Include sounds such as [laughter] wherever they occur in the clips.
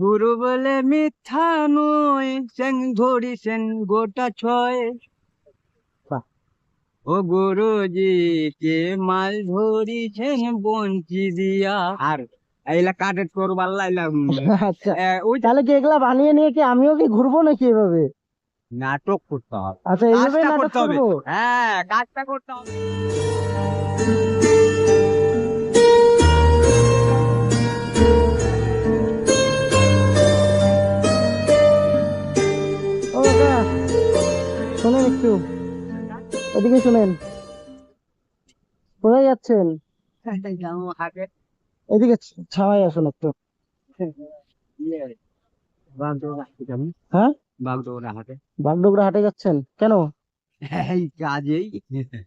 গুরু বলে মিথ্যা নয় সেন ধরিছেন গোটা ছয়। ও গুরুজি কে মাল ধরিছেন বঞ্চি দিয়া। আর এইলা কাটেট করবার লাইলা আচ্ছা। ওই তাহলে কি এগুলা বানিয়ে নিয়ে কি আমিও কি ঘুরবো নাকি এভাবে? নাটক করতে হবে। আচ্ছা এইভাবে নাটক করতে হবে। হ্যাঁ কাজটা করতে হবে। যাচ্ছেন? এদিকে ছ- ছাওয়ায় আসুন একটু। হ্যাঁ? বাগডোগরা হাটে বাগডোগরা হাটে যাচ্ছেন? কেন? এই কাজেই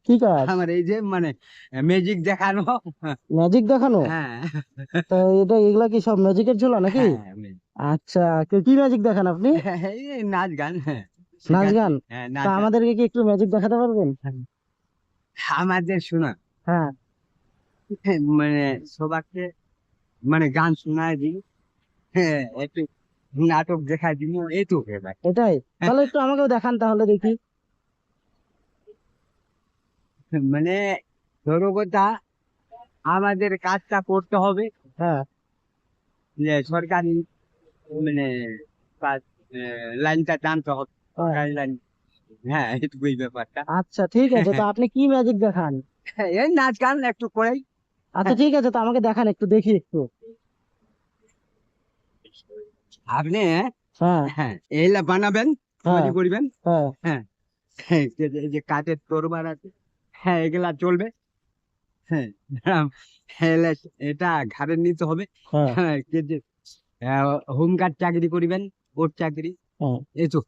কি কাজ? আমার এই যে মানে ম্যাজিক দেখানো। ম্যাজিক দেখানো? হ্যাঁ। তা এটা এগুলা কি সব ম্যাজিকের ঝোলা নাকি? হ্যাঁ, আচ্ছা কি- ম্যাজিক দেখান আপনি? নাচ গান। হ্যাঁ নাচ গান? হ্যাঁ তা নাচ গান। আমাদেরকে কি একটু ম্যাজিক দেখাতে পারবেন? আমাদের শোনা হ্যাঁ। মানে সবাইকে মানে গান শোনায় দিই। হ্যাঁ একটু নাটক দেখায় দিই। এই তো। এটাই। তাহলে একটু আমাকেও দেখান তাহলে দেখি। মানে ধরো কথা আমাদের কাজটা করতে হবে। হ্যাঁ। সরকারি মানে লাইনটা টানতে হবে। হ্যাঁ। লাইন। হ্যাঁ এইটুকুই ব্যাপারটা। আচ্ছা ঠিক আছে। তো আপনি কি ম্যাজিক দেখান? এই নাচ গান একটু করেই। আচ্ছা ঠিক আছে তো আমাকে দেখান একটু দেখি একটু। আপনি হ্যাঁ। হ্যাঁ এইলা বানাবেন হ্যাঁ। তৈরি করবেন। হ্যাঁ। হ্যাঁ যে- কাঠের তরবার আছে হ্যাঁ এগুলা চলবে। হ্যাঁ এটা ঘাড়ে নিতে হবে। হ্যাঁ। হ্যাঁ কে যে হোম গার্ড চাকরি করিবেন ওর চাকরি। হ্যাঁ। এই তো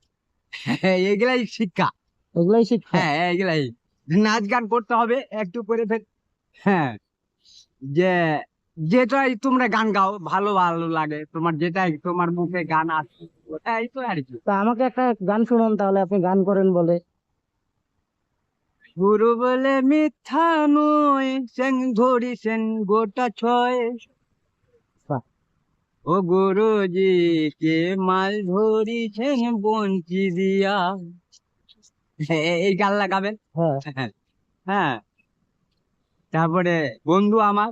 হ্যাঁ, এগুলাই শিক্ষা। এগুলাই শিক্ষা? হ্যাঁ এগুলাই নাচ গান করতে হবে একটু করে ফের। হ্যাঁ যে যেটাই তোমরা গান গাও ভালো ভালো লাগে। তোমার যেটাই তোমার মুখে গান আছে ওটাই তো আর কি। তা আমাকে একটা গান শুনান তাহলে আপনি গান করেন বলে। গুরু বলে মিথ্যা নয় সেন ধরিছেন গোটা ছয়। ও গুরুজি কে মাল ধরিছেন বঞ্চি দিয়া। এই গান লাগাবেন? হ্যাঁ। হ্যাঁ। তারপরে বন্ধু আমার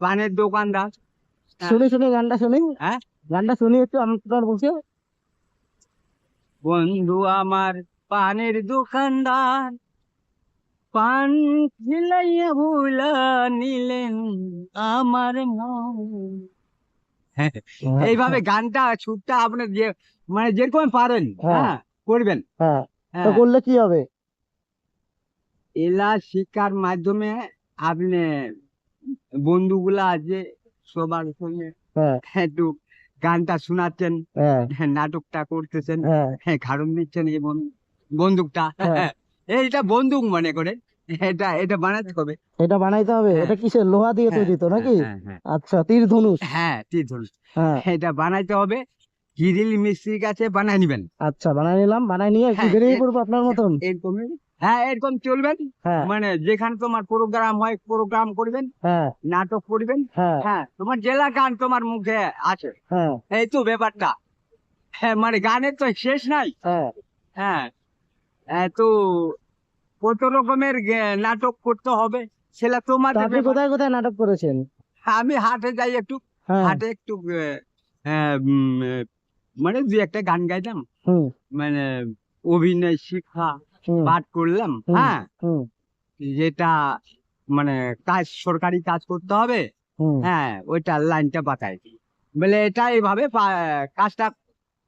পানের দোকানদার। শুনি শুনি গানটা শুনি। হ্যাঁ? গানটা শুনি একটু আপনার বসে বন্ধু আমার পানের দোকানদার। পান খিলাইয়া ভুলা নিলেন আমার মন এইভাবে গানটা সুরটা আপনার যে মানে যেরকম পারেন হ্যাঁ। হ্যাঁ করবেন। হ্যাঁ। তো হ্যাঁ। করলে কি হবে? এলা শিক্ষার মাধ্যমে আপনি বন্ধুগুলা আছে সবার সঙ্গে হ্যাঁ। একটু গানটা শোনাচ্ছেন হ্যাঁ। নাটকটা করতেছেন হ্যাঁ। হ্যাঁ কারণ দিচ্ছেন এই বন্দুকটা। হ্যাঁ। [laughs] এইটা বন্দুক মনে করে। এটা এটা বানাতে হবে। এটা বানাইতে হবে? হ্যাঁ। এটা কিসের? লোহা দিয়ে তৈরি তো নাকি? হ্যাঁ, হ্যাঁ, আচ্ছা তীর ধনুষ হ্যাঁ ধরুন হ্যাঁ। এটা বানাইতে হবে। কিরিল মিস্ত্রির কাছে বানাই নিবেন। আচ্ছা বানাই নিলাম। বানাই নিয়ে হ্যাঁ, বেরিয়ে পড়ব আপনার মতন। এরকম হ্যাঁ এরকম চলবেন। হ্যাঁ। মানে যেখানে তোমার প্রোগ্রাম হয় প্রোগ্রাম করবেন হ্যাঁ। নাটক করবেন। হ্যাঁ। হ্যাঁ তোমার জেলা গান তোমার মুখে আছে। এই তো ব্যাপারটা। হ্যাঁ মানে গানের তো শেষ নাই। হ্যাঁ। তো কত রকমের নাটক করতে হবে সেটা তোমার আপনি কোথায় কোথায় নাটক করেছেন? আমি হাটে যাই একটু। হাটে একটু মানে দুই একটা গান গাইতাম। মানে অভিনয় শিক্ষা পাঠ করলাম হ্যাঁ? যেটা মানে কাজ সরকারি কাজ করতে হবে হ্যাঁ ওইটা লাইনটা বাতায় বলে এটা এইভাবে কাজটা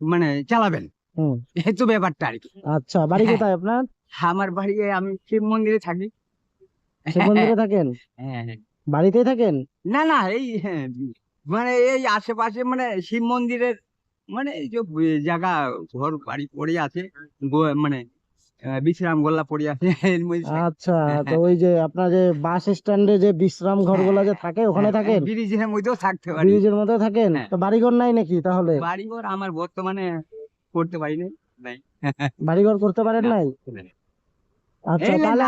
মানে চালাবেন। হুম। এই তো ব্যাপারটা আর কি। আচ্ছা বাড়ি হ্যাঁ। কোথায় আপনার? আমার বাড়ি আমি শিব মন্দিরে থাকি। শিব মন্দিরে থাকেন? হ্যাঁ, হ্যাঁ। বাড়িতেই থাকেন? না না এই মানে এই আশেপাশে মানে শিব মন্দিরের মানে এই যে জায়গা ঘর বাড়ি পড়ে আছে মানে বিশ্রাম গোল্লা পড়ে আছে এর মধ্যে আচ্ছা তো ওই যে আপনার যে বাস স্ট্যান্ডে যে বিশ্রাম ঘরগুলা যে থাকে ওখানে হ্যাঁ, থাকেন ব্রিজের মধ্যেও থাকতে পারি। ব্রিজের মধ্যে থাকেন? হ্যাঁ। তো বাড়িঘর নাই নাকি তাহলে? বাড়ি ঘর আমার বর্তমানে করতে পারিনি নাই। বাড়িঘর করতে পারেন নাই? আচ্ছা তাহলে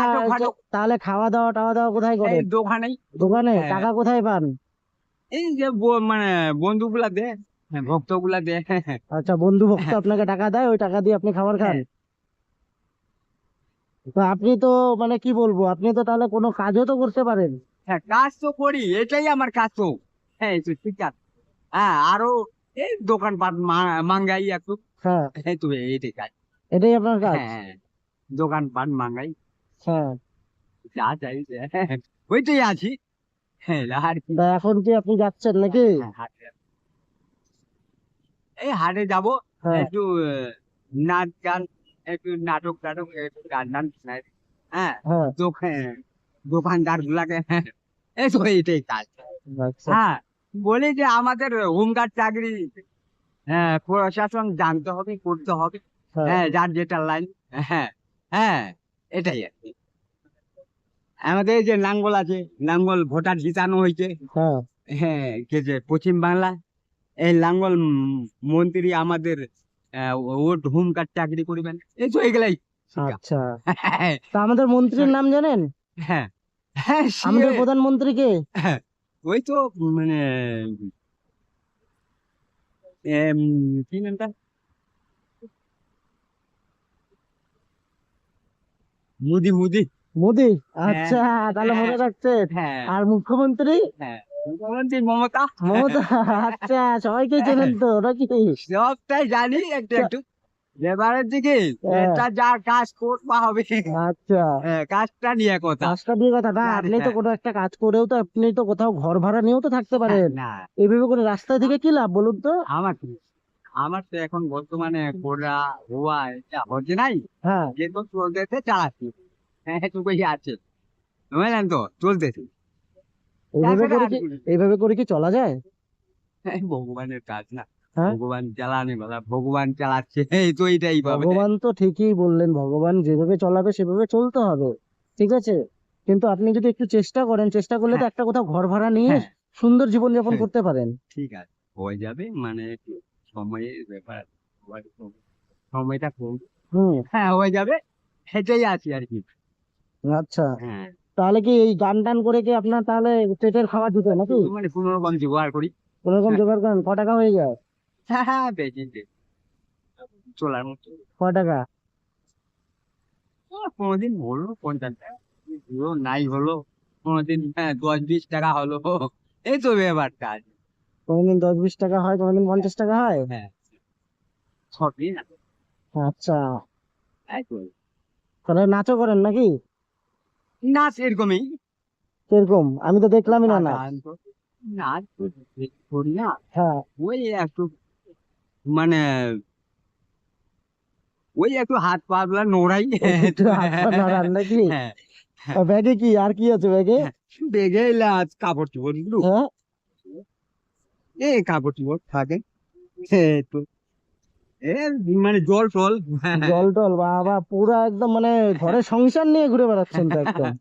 তাহলে খাওয়া দাওয়া টাওয়া দাওয়া কোথায় করেন? দোকানেই। দোকানে? হ্যাঁ। টাকা কোথায় পান? এই যে মানে বন্ধুগুলা দে ভক্তগুলা দে আচ্ছা বন্ধু ভক্ত আপনাকে টাকা দেয় ওই টাকা দিয়ে আপনি খাবার খান? হ্যাঁ। তো আপনি তো মানে কি বলব আপনি তো তাহলে কোনো কাজও তো করতে পারেন। হ্যাঁ কাজ তো করি এটাই আমার কাজ তো। হ্যাঁ ঠিক আছে। হ্যাঁ আরও এই দোকানপাট মাঙ্গাই একটু। হ্যাঁ। এই তো এইটাই কাজ। এটাই আপনার কাজ? হ্যাঁ দোকানপাট মাঙ্গাই। হ্যাঁ। যা চাই হ্যাঁ, ওইটাই আছি। হ্যাঁ এখন কি আপনি যাচ্ছেন নাকি? হ্যাঁ, হাটে এই হাটে যাব। হ্যাঁ। একটু নাচ গান একটু নাটক টাটক গান টান শোনাই। হ্যাঁ হ্যাঁ। দোকান দোকানদার গুলাকে এই তো এইটাই কাজ। আচ্ছা। হ্যাঁ বলি যে আমাদের হোমগার্ড চাকরি হ্যাঁ প্রশাসন জানতে হবে করতে হবে। হ্যাঁ। হ্যাঁ যার যেটা লাইন হ্যাঁ হ্যাঁ এটাই আর কি। আমাদের যে নাঙ্গল আছে নাঙ্গল ভোটার জিতানো হয়েছে। হ্যাঁ। হ্যাঁ কে যে পশ্চিম বাংলা এই লাঙ্গল মন্ত্রী আমাদের আহ, ওট হোমগার্ড চাকরি করবেন। এই তো এগুলাই আচ্ছা। তা আমাদের মন্ত্রীর নাম জানেন? হ্যাঁ। হ্যাঁ আমাদের সে- প্রধানমন্ত্রীকে ওই তো মানে এম, কি নামটা? মুদি মুদি। মোদি? আচ্ছা তাহলে মনে হ্যাঁ। হ্যাঁ। আর মুখ্যমন্ত্রী? হ্যাঁ। মুখ্যমন্ত্রী মমতা? মমতা? আচ্ছা সবাইকে চেনেন তো নাকি? সবটাই জানি একটু একটু। দিকে হ্যাঁ। এটা যার কাজ করতে হবে। আচ্ছা। হ্যাঁ, কাজটা নিয়ে কথা। কাজটা দিয়ে কথা না আপনি তো হ্যাঁ। কোনো একটা কাজ করেও তো আপনি তো কোথাও ঘর ভাড়া নিয়েও তো থাকতে পারেন। না। এইভাবে করে রাস্তা থেকে কি লাভ বলুন তো? আমার কি? আমার তো এখন বর্তমানে কোরা হওয়া এটা হচ্ছে নাই? হ্যাঁ। যে চলতেছে চালাচ্ছি। হ্যাঁ আছে। বুঝলেন তো? চলতেছে। এইভাবে করে কি? এইভাবে করে কি চলা যায়? ভগবানের কাজ না। হ্যাঁ? ভগবান চালানি বলা ভগবান চালাচ্ছে এই তো এইটাই ভগবান তো ঠিকই বললেন ভগবান যেভাবে চলাবে সেভাবে চলতে হবে ঠিক আছে? কিন্তু আপনি যদি একটু চেষ্টা করেন চেষ্টা করলে তো হ্যাঁ। একটা কোথাও ঘর ভাড়া নিয়ে হ্যাঁ, সুন্দর জীবন যাপন। করতে পারেন। ঠিক আছে হয়ে যাবে মানে সময়ের ব্যাপার। সময়টা কম। হুম। হ্যাঁ হয়ে যাবে সেটাই আছি আর কি। আচ্ছা। হ্যাঁ। তাহলে কি এই গান টান করে কি আপনার তাহলে পেটের খাবার দিতে নাকি? মানে কোনো রকম জোগাড় করি। কোনো রকম হ্যাঁ। জোগাড় করেন ক টাকা হয়ে যায়? হ্যাঁ হ্যাঁ। চলার মতো। ক টাকা? কোনোদিন হলো পঞ্চাশ টাকা। হলো নাই হলো কোনোদিন হ্যাঁ দশ বিশ টাকা হলো। এই তো ব্যাপারটা আছে। কোনোদিন দশ বিশ টাকা হয় কোনোদিন পঞ্চাশ টাকা হয়? হ্যাঁ। সবই আচ্ছা। তাহলে নাচও করেন নাকি? নাচ এরকমই কীরকম আমি তো দেখলামই না নাচ নাচ করি না হ্যাঁ। ওই একটু মানে ওই একটু হাত পা গুলা নোড়াই। নাকি? হ্যাঁ। ব্যাগে কি? আর কি আছে ব্যাগে? বেগে লাচ কাপড় চোপড়গুলো হ্যাঁ। এই কাপড় চোপড় থাকে। তো মানে জল টল। জল টল বাবা পুরা একদম মানে ঘরে সংসার নিয়ে ঘুরে বেড়াচ্ছেন তো একদম। [laughs]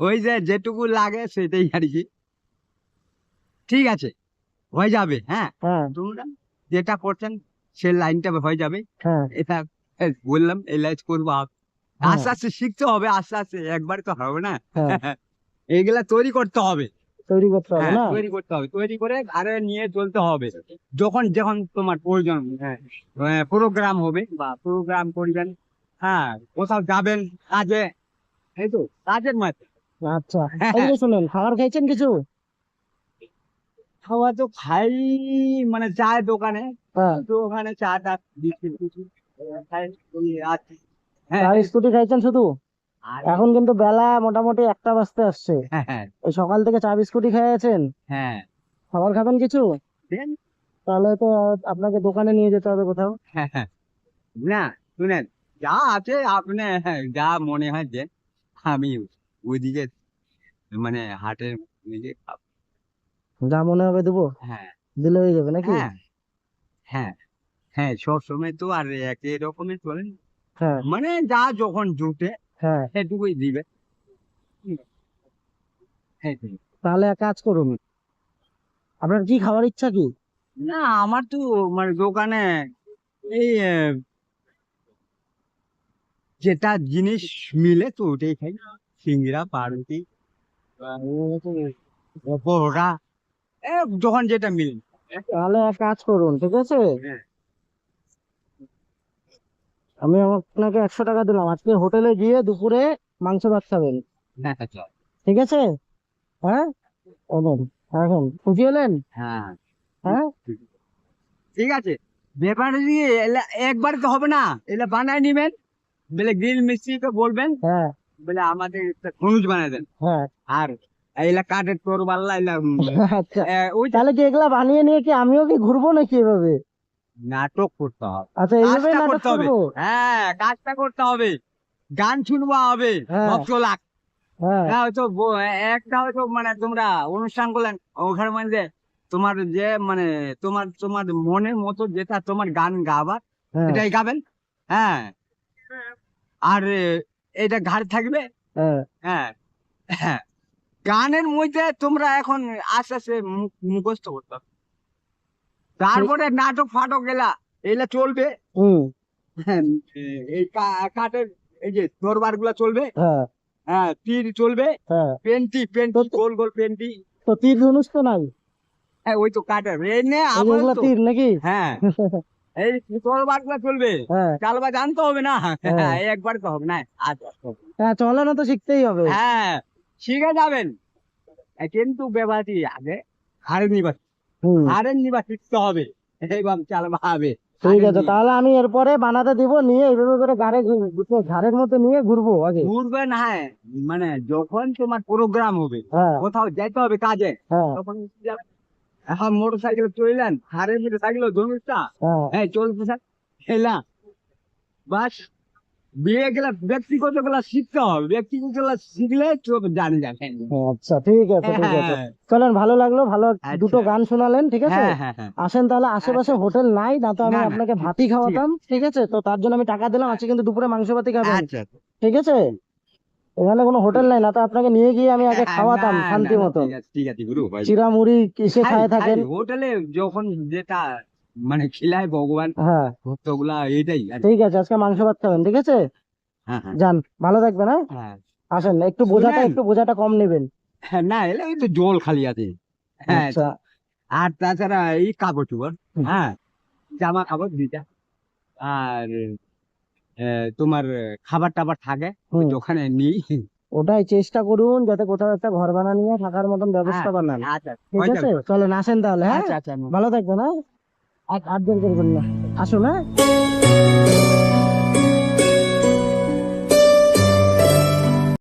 ওই যে যেটুকু লাগে সেটাই আর কি। ঠিক আছে হয়ে যাবে হ্যাঁ? হ্যাঁ। তোমরা যেটা করছেন সে লাইনটা হয়ে যাবে। হ্যাঁ। এটা বললাম এই লাইন করব হ্যাঁ। আস্তে আস্তে শিখতে হবে আস্তে আস্তে একবার তো হবে না। [laughs] এইগুলা তৈরি করতে হবে। তৈরি করতে হবে হ্যাঁ, না? তৈরি করতে হবে। তৈরি করে আরে নিয়ে চলতে হবে। যখন যখন তোমার প্রয়োজন হ্যাঁ প্রোগ্রাম হবে বা প্রোগ্রাম করবেন হ্যাঁ কোথাও যাবেন কাজে এই তো কাজের মাঝে। আচ্ছা শুনেন খাবার খাইছেন কিছু? খাওয়া তো খাই মানে চায়ের দোকানে হ্যাঁ। তো ওখানে চা টা টিস্কিট খাই হ্যাঁ। চা বিস্কুটই খাইছেন শুধু? এখন কিন্তু বেলা মোটামুটি একটা বাজতে আসছে। হ্যাঁ হ্যাঁ। ওই সকাল থেকে চা বিস্কুটই খাইয়েছেন হ্যাঁ। খাবার খাবেন কিছু? তাহলে তো আপনাকে দোকানে নিয়ে যেতে হবে কোথাও। হ্যাঁ, হ্যাঁ। না শুনেন যা আছে আপনি হ্যাঁ, যা মনে হয় যে আমি ওইদিকে মানে হাটের দিকে। যা মনে হবে দেবো। হ্যাঁ। দিলে হয়ে যাবে নাকি? হ্যাঁ। হ্যাঁ। হ্যাঁ সব সময় তো আর একই রকমের চলেন হ্যাঁ। মানে যা যখন জুটে হ্যাঁ। সেটুকুই দিবে। তাহলে এক কাজ করুন। আপনার কি খাওয়ার ইচ্ছা কি? না আমার তো মানে দোকানে এই যেটা জিনিস মিলে তো ওটাই খাই। সিঙ্গড়া পাউরুটি পরোটা এ যখন যেটা মিলে। তাহলে এক কাজ করুন ঠিক আছে? হ্যাঁ। আমি আপনাকে একশো টাকা দিলাম। আজকে হোটেলে গিয়ে দুপুরে মাংস ভাত খাবেন। হ্যাঁ ঠিক আছে? হ্যাঁ? এখন খুশি হলেন? হ্যাঁ। হ্যাঁ? ঠিক আছে। ব্যাপারে দিয়ে এলা- একবার তো হবে না। এটা বানায় নিবেন। বলে গ্রিল মিস্ত্রিকে বলবেন। হ্যাঁ। বলে আমাদের একটা খনুজ বানায় দেন। হ্যাঁ। আর এলা কাঠের তোর বাল্লা এলা আচ্ছা। ওই তাহলে কি এগুলা বানিয়ে নিয়ে কি আমিও কি ঘুরবো নাকি এভাবে? নাটক করতে হবে। আচ্ছা এইভাবে নাটক করতে হবে। করব? হ্যাঁ কাজটা করতে হবে। গান শুনবা হবে হ্যাঁ। ভক্ত লাখ হ্যাঁ। হ্যাঁ হয়তো একটা হয়তো মানে তোমরা অনুষ্ঠান করলেন ওখানে মধ্যে তোমার যে মানে তোমার তোমার মনের মতো যেটা তোমার গান গাবার হ্যাঁ। এটাই গাবেন। হ্যাঁ। আর এটা ঘাড় থাকবে? হ্যাঁ। হ্যাঁ। হ্যাঁ। গানের মধ্যে তোমরা এখন আস্তে আস্তে মুখস্থ করতে হবে। তারপরে নাটক ফাটক গেলা এগুলা চলবে। হ্যাঁ, এই কাঠের এই যে দরবারগুলা চলবে। হ্যাঁ। হ্যাঁ তীর চলবে। হ্যাঁ। পেন্টি পেন্টি গোল গোল পেন্টি। তো তীর ধনুষ তো নাই? হ্যাঁ ওই তো কাঠের। এই নে তো। তীর নাকি? হ্যাঁ। [laughs] এই গুলা চলবে। চালবা জানতে হবে না। একবার তো হবে না। আচ্ছা হ্যাঁ চলে না তো শিখতেই হবে। হ্যাঁ শিখে যাবেন। কিন্তু ব্যাপারটি আগে হারের নিবাস হারের নিবাস শিখতে হবে। এইবার চালবা হবে ঠিক আছে তাহলে আমি এরপরে বানাতে দিব নিয়ে এইভাবে করে গাড়ি ঘাড়ের মতো নিয়ে ঘুরবো আগে। ঘুরবেন হ্যাঁ। মানে যখন তোমার প্রোগ্রাম হবে হ্যাঁ। কোথাও যেতে হবে কাজে হ্যাঁ। তখন। এখন মোটর সাইকেল চললেন হারের মধ্যে থাকল ধনুষটা হ্যাঁ। চলতে এলাম বাস। ব্যক্তিগতগুলা শিখতে হবে। ব্যক্তিগতগুলা শিখলে চোখ জানে যাবেন আচ্ছা ঠিক আছে ঠিক আছে। হ্যাঁ। চলেন ভালো লাগল ভালো আচ্ছা। দুটো গান শোনালেন ঠিক আছে? হ্যাঁ হ্যাঁ আসেন তাহলে আশেপাশে হোটেল নাই না তো আমি। আপনাকে ভাতই খাওয়াতাম ঠিক আছে? তো তার জন্য আমি টাকা দিলাম আজকে কিন্তু দুপুরে মাংস ভাতই খাবেন। আচ্ছা ঠিক আছে? এখানে কোনো হোটেল নাই না তো আপনাকে নিয়ে গিয়ে আমি আগে খাওয়াতাম শান্তি মতো। ঠিক আছে, ঠিক আছে গুরু চিরা মুড়ি কিসে খায় থাকেন? হোটেলে যখন যেটা মানে খিলায় ভগবান হ্যাঁ। ভক্তগুলা এইটাই আর ঠিক আছে আজকে মাংস ভাত খাবেন ঠিক আছে? হ্যাঁ হ্যাঁ। যান ভালো থাকবেন হ্যাঁ? হ্যাঁ। আসেন একটু বোঝাটা একটু বোঝাটা কম নেবেন। হ্যাঁ, না এলে ওই তো জল খালি আছে। হ্যাঁ আচ্ছা। আর তাছাড়া এই কাপড় চোপড় হ্যাঁ জামা কাপড় দুইটা। আর তোমার খাবার টাবার থাকে। ওখানে নিই। ওটাই চেষ্টা করুন যাতে কোথাও একটা ঘর বানা নিয়ে থাকার মতন ব্যবস্থা বানান। আচ্ছা ঠিক আছে? চলেন আসেন তাহলে হ্যাঁ? আচ্ছা ভালো থাকবেন হ্যাঁ? আর দেরি করবেন না। আসুন হ্যাঁ?